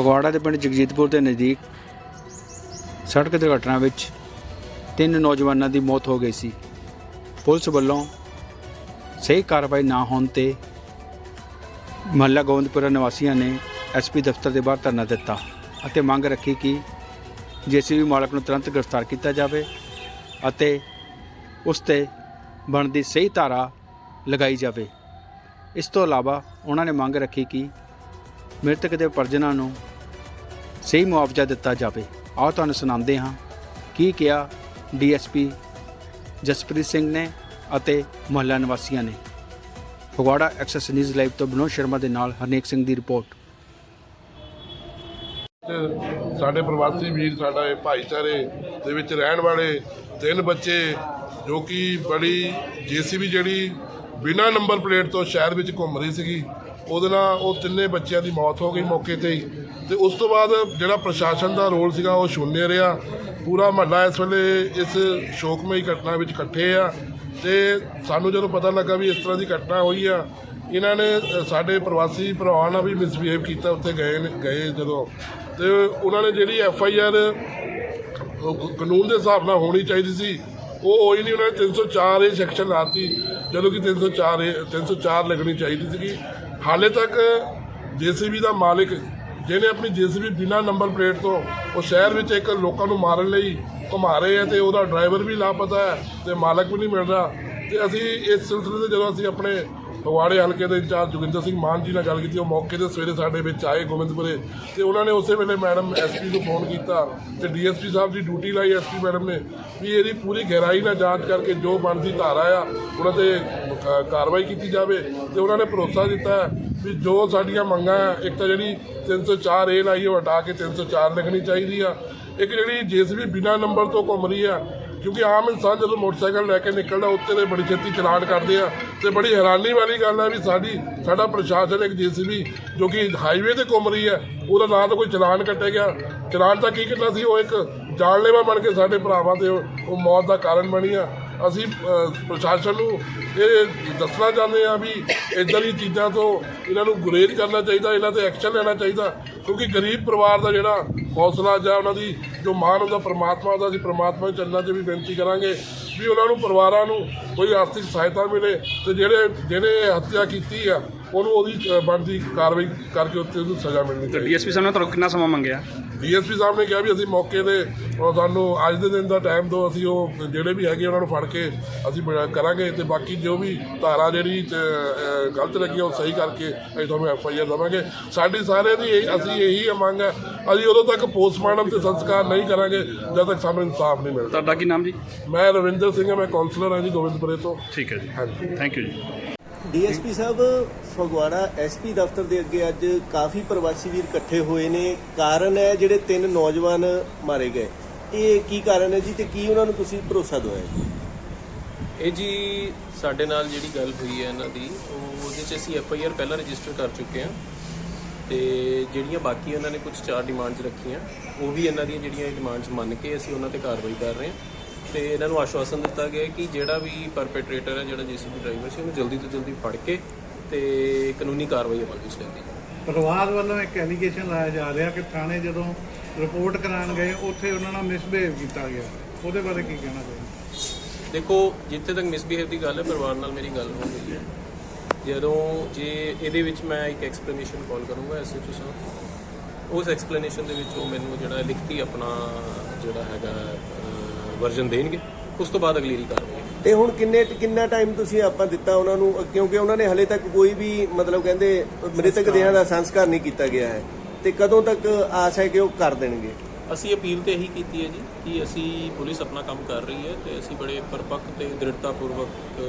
ਫਗਵਾੜਾ ਦੇ ਪਿੰਡ ਜਗਜੀਤਪੁਰ ਦੇ ਨਜ਼ਦੀਕ ਸੜਕ ਦੁਰਘਟਨਾ ਵਿੱਚ ਤਿੰਨ ਨੌਜਵਾਨਾਂ ਦੀ ਮੌਤ ਹੋ ਗਈ ਸੀ। ਪੁਲਿਸ ਵੱਲੋਂ ਸਹੀ ਕਾਰਵਾਈ ਨਾ ਹੋਣ ਤੇ ਮਹੱਲਾ ਗੋਬਿੰਦਪੁਰਾ ਨਿਵਾਸੀਆਂ ਨੇ ਐਸਪੀ ਦਫ਼ਤਰ ਦੇ ਬਾਹਰ ਧਰਨਾ ਦਿੱਤਾ ਅਤੇ ਮੰਗ ਰੱਖੀ ਕਿ ਜੇਸੀਬੀ ਮਾਲਕ ਨੂੰ ਤੁਰੰਤ ਗ੍ਰਿਫਤਾਰ ਕੀਤਾ ਜਾਵੇ ਅਤੇ ਉਸ ਤੇ ਬਣਦੀ ਸਹੀ ਧਾਰਾ ਲਗਾਈ ਜਾਵੇ। ਇਸ ਤੋਂ ਇਲਾਵਾ ਉਹਨਾਂ ਨੇ ਮੰਗ ਰੱਖੀ ਕਿ ਮ੍ਰਿਤਕ ਦੇ ਪਰਜਨਾਂ ਨੂੰ ਸਹੀ ਮੁਆਵਜ਼ਾ ਦਿੱਤਾ ਜਾਵੇ। ਆਓ ਤੁਹਾਨੂੰ ਸੁਣਾਉਂਦੇ ਹਾਂ ਕੀ ਕਿਹਾ ਡੀਐਸਪੀ ਜਸਪ੍ਰੀਤ ਸਿੰਘ ਨੇ ਅਤੇ ਮੁਹੱਲਾ ਨਿਵਾਸੀਆਂ ਨੇ। ਫਗਵਾੜਾ ਐਕਸੈਸ ਨਿਊਜ਼ ਲਾਈਵ ਤੋਂ ਬਨੋਦ ਸ਼ਰਮਾ ਦੇ ਨਾਲ ਹਰਨੇਕ ਸਿੰਘ ਦੀ ਰਿਪੋਰਟ। ਸਾਡੇ ਪ੍ਰਵਾਸੀ ਵੀਰ, ਸਾਡਾ ਇਹ ਭਾਈਚਾਰੇ ਦੇ ਵਿੱਚ ਰਹਿਣ ਵਾਲੇ ਤਿੰਨ ਬੱਚੇ, ਜੋ ਕਿ ਬੜੀ ਜੀਸੀਬੀ ਜਿਹੜੀ ਬਿਨਾਂ ਨੰਬਰ ਪਲੇਟ ਤੋਂ ਸ਼ਹਿਰ ਵਿੱਚ ਘੁੰਮ ਰਹੀ ਸੀਗੀ। ਉਹਦੇ ਨਾਲ ਉਹ ਤਿੰਨੇ ਬੱਚਿਆਂ ਦੀ ਮੌਤ ਹੋ ਗਈ ਮੌਕੇ ਤੇ ਹੀ। ਤੇ ਉਸ ਤੋਂ ਬਾਅਦ ਜਿਹੜਾ ਪ੍ਰਸ਼ਾਸਨ ਦਾ ਰੋਲ ਸੀਗਾ, ਉਹ ਸ਼ੂਨਿਆ ਰਿਹਾ। ਪੂਰਾ ਮਹੱਲਾ ਇਸ ਵੇਲੇ ਇਸ ਸ਼ੋਕਮਈ ਘਟਨਾ ਵਿੱਚ ਇਕੱਠੇ ਆ। ਤੇ ਸਾਨੂੰ ਜਦੋਂ ਪਤਾ ਲੱਗਾ ਵੀ ਇਸ ਤਰ੍ਹਾਂ ਦੀ ਘਟਨਾ ਹੋਈ ਆ, ਇਹਨਾਂ ਨੇ ਸਾਡੇ ਪ੍ਰਵਾਸੀ ਭਰਾਵਾਂ ਨਾਲ ਵੀ ਮਿਸਬੀਹੇਵ ਕੀਤਾ, ਉੱਥੇ ਗਏ ਗਏ ਜਦੋਂ। ਤੇ ਉਹਨਾਂ ਨੇ ਜਿਹੜੀ ਐਫ ਆਈ ਆਰ ਕਾਨੂੰਨ ਦੇ ਹਿਸਾਬ ਨਾਲ ਹੋਣੀ ਚਾਹੀਦੀ ਸੀ, ਉਹ ਹੋਈ ਨਹੀਂ। ਉਹਨਾਂ ਨੇ 304 ਇਹ ਸੈਕਸ਼ਨ ਲਾਤੀ, ਜਦੋਂ ਕਿ 304 ਇਹ- 304 ਲੱਗਣੀ ਚਾਹੀਦੀ ਸੀਗੀ। ਹਾਲੇ ਤੱਕ ਜੀਸੀਬੀ ਦਾ ਮਾਲਕ, ਜਿਹਨੇ ਆਪਣੀ ਜੀਸੀਬੀ ਬਿਨਾਂ ਨੰਬਰ ਪਲੇਟ ਤੋਂ ਉਹ ਸ਼ਹਿਰ ਵਿੱਚ ਇੱਕ ਲੋਕਾਂ ਨੂੰ ਮਾਰਨ ਲਈ ਘੁਮਾ ਰਹੇ ਆ ਤੇ ਉਹਦਾ ਡਰਾਈਵਰ ਵੀ ਲਾਪਤਾ ਹੈ ਤੇ ਮਾਲਕ ਵੀ ਨਹੀਂ ਮਿਲ ਰਿਹਾ ਤੇ ਅਸੀਂ ਇਸ ਸਿਲਸਿਲੇ ਤੇ ਜਦੋਂ ਅਸੀਂ ਆਪਣੇ ਫਗਵਾੜੇ ਹਲਕੇ ਦੇ ਇੰਚਾਰਜ ਜੋਗਿੰਦਰ ਸਿੰਘ ਮਾਨ ਜੀ ਨਾਲ ਗੱਲ ਕੀਤੀ, ਉਹ ਮੌਕੇ ਤੇ ਸਵੇਰੇ ਸਾਡੇ ਵਿੱਚ ਆਏ ਗੋਬਿੰਦਪੁਰੇ ਤੇ ਉਹਨਾਂ ਨੇ ਉਸੇ ਵੇਲੇ ਮੈਡਮ ਐਸਪੀ ਨੂੰ ਫੋਨ ਕੀਤਾ ਤੇ ਡੀਐਸਪੀ ਸਾਹਿਬ ਦੀ ਡਿਊਟੀ ਲਾਈ ਐਸਪੀ ਮੈਡਮ ਨੇ ਵੀ ਇਹਦੀ ਪੂਰੀ ਗਹਿਰਾਈ ਨਾਲ ਜਾਂਚ ਕਰਕੇ ਜੋ ਬਣਦੀ ਧਾਰਾ ਆ ਉਹਨਾਂ ਤੇ ਕਾਰਵਾਈ ਕੀਤੀ ਜਾਵੇ ਤੇ ਉਹਨਾਂ ਨੇ ਭਰੋਸਾ ਦਿੱਤਾ ਵੀ ਜੋ ਸਾਡੀਆਂ ਮੰਗਾਂ ਇੱਕ ਤਾਂ ਜਿਹੜੀ 304 ਏ ਲਾਈ ਉਹ ਹਟਾ ਕੇ 304 ਲਿਖਣੀ ਚਾਹੀਦੀ ਆ। ਇੱਕ ਜਿਹੜੀ ਜੇਸੀਬੀ ਬਿਨਾ ਨੰਬਰ ਤੋਂ ਘੁੰਮ ਰਹੀ ਆ ਕਿਉਂਕਿ ਆਮ ਇਨਸਾਨ ਜਦੋਂ ਮੋਟਰਸਾਈਕਲ ਲੈ ਕੇ ਨਿਕਲਦਾ ਉੱਤੇ ਤੇ ਬੜੀ ਛੇਤੀ ਚਲਾਨ ਕਰਦੇ ਆ ਤੇ ਬੜੀ ਹੈਰਾਨੀ ਵਾਲੀ ਗੱਲ ਹੈ ਵੀ ਸਾਡੀ, ਸਾਡਾ ਪ੍ਰਸ਼ਾਸਨ ਇੱਕ ਜੀਸੀਬੀ ਜੋ ਕਿ ਹਾਈਵੇ ਤੇ ਘੁੰਮ ਰਹੀ ਹੈ ਉਹਦਾ ਨਾਂ ਤਾਂ ਕੋਈ ਚਲਾਨ ਕੱਟਿਆ ਗਿਆ। ਚਲਾਨ ਤਾਂ ਕੀ ਕੀਤਾ ਸੀ? ਉਹ ਇੱਕ ਜਾਨਲੇਵਾ ਬਣ ਕੇ ਸਾਡੇ ਭਰਾਵਾਂ ਤੇ ਉਹ ਮੌਤ ਦਾ ਕਾਰਨ ਬਣੀ ਆ। ਅਸੀਂ ਪ੍ਰਸ਼ਾਸਨ ਨੂੰ ਇਹ ਦੱਸਣਾ ਚਾਹੁੰਦੇ ਆ ਵੀ ਇਦਾਂ ਦੀ ਚੀਜ਼ਾਂ ਤੋਂ ਇਹਨਾਂ ਨੂੰ ਗੁਰੇਜ਼ ਕਰਨਾ ਚਾਹੀਦਾ, ਇਹਨਾਂ ਤੇ ਐਕਸ਼ਨ ਲੈਣਾ ਚਾਹੀਦਾ। ਕਿਉਂਕਿ ਗਰੀਬ ਪਰਿਵਾਰ ਦਾ ਜਿਹੜਾ ਹੌਸਲਾ ਜਾਂ ਉਹਨਾਂ ਦੀ ਜੋ ਮਾਨ ਹੁੰਦਾ ਪਰਮਾਤਮਾ ਦਾ, ਅਸੀਂ ਪਰਮਾਤਮਾ ਦੇ ਚਰਨਾਂ 'ਚ ਵੀ ਬੇਨਤੀ ਕਰਾਂਗੇ ਵੀ ਉਹਨਾਂ ਨੂੰ ਪਰਿਵਾਰਾਂ ਨੂੰ ਕੋਈ ਆਰਥਿਕ ਸਹਾਇਤਾ ਮਿਲੇ ਤੇ ਜਿਹੜੇ, ਜਿਹਨੇ ਹੱਤਿਆ ਕੀਤੀ ਆ ਉਹਨੂੰ ਉਹਦੀ ਅ, ਬਣਦੀ ਕਾਰਵਾਈ ਕਰਕੇ ਉੱਤੇ ਉਹਨੂੰ ਸਜ਼ਾ ਮਿਲਣੀ ਚਾਹੀਦੀ ਡੀਐਸਪੀ ਸਾਹਿਬ ਨੇ ਤੁਹਾਨੂੰ ਕਿੰਨਾ ਸਮਾਂ ਮੰਗਿਆ? ਡੀਐਸਪੀ ਸਾਹਿਬ ਨੇ ਕਿਹਾ ਵੀ ਅਸੀਂ ਮੌਕੇ ਤੇ ਉਹ ਸਾਨੂੰ ਅੱਜ ਦੇ ਦਿਨ ਦਾ ਟਾਈਮ ਦਿਓ ਅਸੀਂ ਉਹ ਜਿਹੜੇ ਵੀ ਹੈਗੇ ਉਹਨਾਂ ਨੂੰ ਫੜ ਕੇ ਅਸੀਂ ਕਰਾਂਗੇ ਤੇ ਬਾਕੀ ਜੋ ਵੀ ਧਾਰਾ ਜਿਹੜੀ ਅ, ਅ, ਗਲਤ ਲੱਗੀ ਉਹ ਸਹੀ ਕਰਕੇ ਅਸੀਂ ਤੁਹਾਨੂੰ ਐਫ ਆਈ ਆਰ ਦੇਵਾਂਗੇ। ਸਾਡੀ ਸਾਰਿਆਂ ਦੀ ਇਹ- ਅਸੀਂ ਇਹੀ ਮੰਗ ਹੈ ਅਸੀਂ ਉਦੋਂ ਤੱਕ ਪੋਸਟਮਾਰਟਮ ਤੇ ਸੰਸਕਾਰ ਨਹੀਂ ਕਰਾਂਗੇ ਜਦ ਤੱਕ ਸਾਨੂੰ ਇਨਸਾਫ ਨਹੀਂ ਮਿਲਦਾ। ਤੁਹਾਡਾ ਕੀ ਨਾਮ ਜੀ? ਮੈਂ ਰਵਿੰਦਰ ਸਿੰਘ ਹਾਂ ਮੈਂ ਕਾਉਂਸਲਰ ਹਾਂ ਜੀ ਗੋਬਿੰਦਪੁਰੇ ਤੋਂ। ਠੀਕ ਹੈ ਜੀ। ਹਾਂਜੀ। ਥੈਂਕ ਯੂ ਜੀ। ਡੀਐਸਪੀ ਸਾਹਿਬ, ਫਗਵਾੜਾ ਐਸਪੀ ਦਫ਼ਤਰ ਦੇ ਅੱਗੇ ਅੱਜ ਕਾਫੀ ਪ੍ਰਵਾਸੀ ਵੀਰ ਇਕੱਠੇ ਹੋਏ ਨੇ। ਕਾਰਨ ਹੈ ਜਿਹੜੇ ਤਿੰਨ ਨੌਜਵਾਨ ਮਾਰੇ ਗਏ। ਇਹ ਕੀ ਕਾਰਨ ਹੈ ਜੀ ਤੇ ਕੀ ਉਹਨਾਂ ਨੂੰ ਤੁਸੀਂ ਭਰੋਸਾ ਦਵਾਇਆ ਇਹ ਜੀ ਸਾਡੇ ਨਾਲ ਜਿਹੜੀ ਗੱਲ ਹੋਈ ਹੈ ਇਹਨਾਂ ਦੀ, ਉਹ ਉਹਦੇ 'ਚ ਅਸੀਂ ਐਫ ਆਈ ਆਰ ਪਹਿਲਾਂ ਰਜਿਸਟਰ ਕਰ ਚੁੱਕੇ ਹਾਂ। ਤੇ ਜਿਹੜੀਆਂ ਬਾਕੀ ਉਹਨਾਂ ਨੇ ਕੁਝ ਚਾਰ ਡਿਮਾਂਡਸ ਰੱਖੀਆਂ, ਉਹ ਵੀ ਇਹਨਾਂ ਦੀਆਂ ਜਿਹੜੀਆਂ ਡਿਮਾਂਡਸ ਮੰਨ ਕੇ ਅਸੀਂ ਉਹਨਾਂ ਤੇ ਕਾਰਵਾਈ ਕਰ ਰਹੇ ਹਾਂ। ਤੇ ਇਹਨਾਂ ਨੂੰ ਆਸ਼ਵਾਸਨ ਦਿੱਤਾ ਗਿਆ ਹੈ ਕਿ ਜਿਹੜਾ ਵੀ ਪਰਪੇਟ੍ਰੇਟਰ ਹੈ ਜਿਹੜਾ ਜੀਸੀਬੀ ਡਰਾਈਵਰ ਸੀ ਉਹਨੂੰ ਜਲਦੀ ਤੋਂ ਜਲਦੀ ਫੜ ਕੇ ਤੇ ਕਾਨੂੰਨੀ ਕਾਰਵਾਈ ਅਮਲ ਵਿੱਚ ਲੈਂਦੀ ਜਾਵੇ। ਪਰਿਵਾਰ ਵੱਲੋਂ ਇੱਕ ਐਲੀਗੇਸ਼ਨ ਲਾਇਆ ਜਾ ਰਿਹਾ ਕਿ ਥਾਣੇ ਜਦੋਂ ਰਿਪੋਰਟ ਕਰਾਉਣ ਗਏ ਉੱਥੇ ਉਹਨਾਂ ਨਾਲ ਮਿਸਬਿਹੇਵ ਕੀਤਾ ਗਿਆ। ਉਹਦੇ ਬਾਰੇ ਕੀ ਕਹਿਣਾ ਚਾਹੀਦਾ ਦੇਖੋ ਜਿੱਥੇ ਤੱਕ ਮਿਸਬੀਹੇਵ ਦੀ ਗੱਲ ਹੈ ਪਰਿਵਾਰ ਨਾਲ ਮੇਰੀ ਗੱਲ ਹੋ ਗਈ ਹੈ। ਜਦੋਂ ਜੇ ਇਹਦੇ ਵਿੱਚ ਮੈਂ ਇੱਕ ਐਕਸਪਲੇਨੇਸ਼ਨ ਕਾਲ ਕਰੂੰਗਾ ਐਸਐਚਓ ਸਾਹਿਬ ਉਸ ਐਕਸਪਲੇਨੇਸ਼ਨ ਦੇ ਵਿੱਚ ਉਹ ਮੈਨੂੰ ਜਿਹੜਾ ਲਿਖਤੀ ਆਪਣਾ ਜਿਹੜਾ ਹੈਗਾ ਵਰਜਨ ਦੇਣਗੇ ਉਸ ਤੋਂ ਬਾਅਦ ਅਗਲੀ ਕਾਰਵਾਈ ਤੇ ਹੁਣ ਕਿੰਨੇ ਕਿੰਨਾ ਟਾਈਮ ਤੁਸੀਂ ਆਪਾਂ ਦਿੱਤਾ ਉਹਨਾਂ ਨੂੰ ਕਿਉਂਕਿ ਉਹਨਾਂ ਨੇ ਹਲੇ ਤੱਕ ਕੋਈ ਵੀ ਮਤਲਬ ਕਹਿੰਦੇ ਮ੍ਰਿਤਕ ਦੇਹਾਂ ਦਾ ਸੰਸਕਾਰ ਨਹੀਂ ਕੀਤਾ ਗਿਆ ਹੈ। ਤੇ ਕਦੋਂ ਤੱਕ ਆਸ ਹੈ ਕਿ ਉਹ ਕਰ ਦੇਣਗੇ? ਅਸੀਂ ਅਪੀਲ ਤੇ ਇਹੀ ਕੀਤੀ ਹੈ ਜੀ ਕਿ ਅਸੀਂ ਪੁਲਿਸ ਆਪਣਾ ਕੰਮ ਕਰ ਰਹੀ ਹੈ ਤੇ ਅਸੀਂ ਬੜੇ ਪਰਪੱਕ ਤੇ ਦ੍ਰਿੜਤਾਪੂਰਵਕ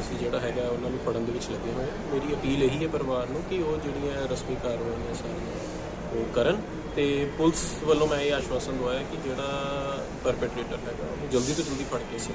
ਅਸੀਂ ਜਿਹੜਾ ਹੈਗਾ ਉਹਨਾਂ ਨੂੰ ਫੜਨ ਦੇ ਵਿੱਚ ਲੱਗੇ ਹੋਏ ਮੇਰੀ ਅਪੀਲ ਇਹੀ ਹੈ ਪਰਿਵਾਰ ਨੂੰ ਕਿ ਉਹ ਜਿਹੜੀਆਂ ਰਸਮੀ ਕਾਰਵਾਈਆਂ ਸਾਰੀਆਂ ਉਹ ਕਰਨ ਤੇ ਪੁਲਿਸ ਵੱਲੋਂ ਮੈਂ ਇਹ ਆਸ਼ਵਾਸਨ ਦਵਾਇਆ ਕਿ ਜਿਹੜਾ ਪਰਪੇਟ੍ਰੇਟਰ ਹੈਗਾ, ਉਹ ਜਲਦੀ ਤੋਂ ਜਲਦੀ ਫੜ ਕੇ ਅਸੀਂ